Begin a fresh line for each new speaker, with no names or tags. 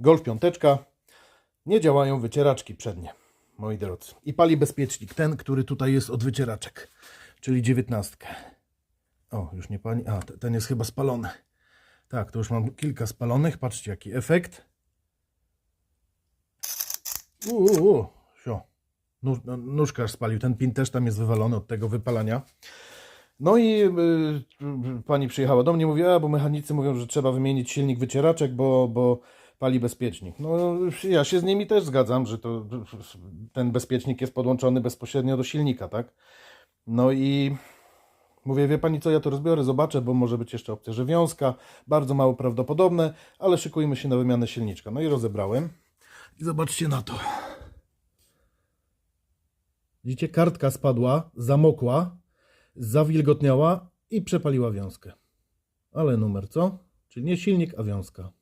Golf piąteczka. Nie działają wycieraczki przednie, moi drodzy. I pali bezpiecznik, ten, który tutaj jest od wycieraczek, czyli dziewiętnastkę. O, już nie pali. A, te- ten jest chyba spalony. Tak, to już mam kilka spalonych. Patrzcie, jaki efekt. Uuu, sio. Nóż, no, nóżka aż spalił. Ten pin też tam jest wywalony od tego wypalania. No i y, y, pani przyjechała do mnie, mówiła, bo mechanicy mówią, że trzeba wymienić silnik wycieraczek, bo, bo pali bezpiecznik. No ja się z nimi też zgadzam, że to ten bezpiecznik jest podłączony bezpośrednio do silnika, tak? No i mówię, wie pani co, ja to rozbiorę, zobaczę, bo może być jeszcze opcja, że wiązka, bardzo mało prawdopodobne, ale szykujmy się na wymianę silniczka. No i rozebrałem. I zobaczcie na to. Widzicie, kartka spadła, zamokła, zawilgotniała i przepaliła wiązkę. Ale numer co? Czyli nie silnik, a wiązka.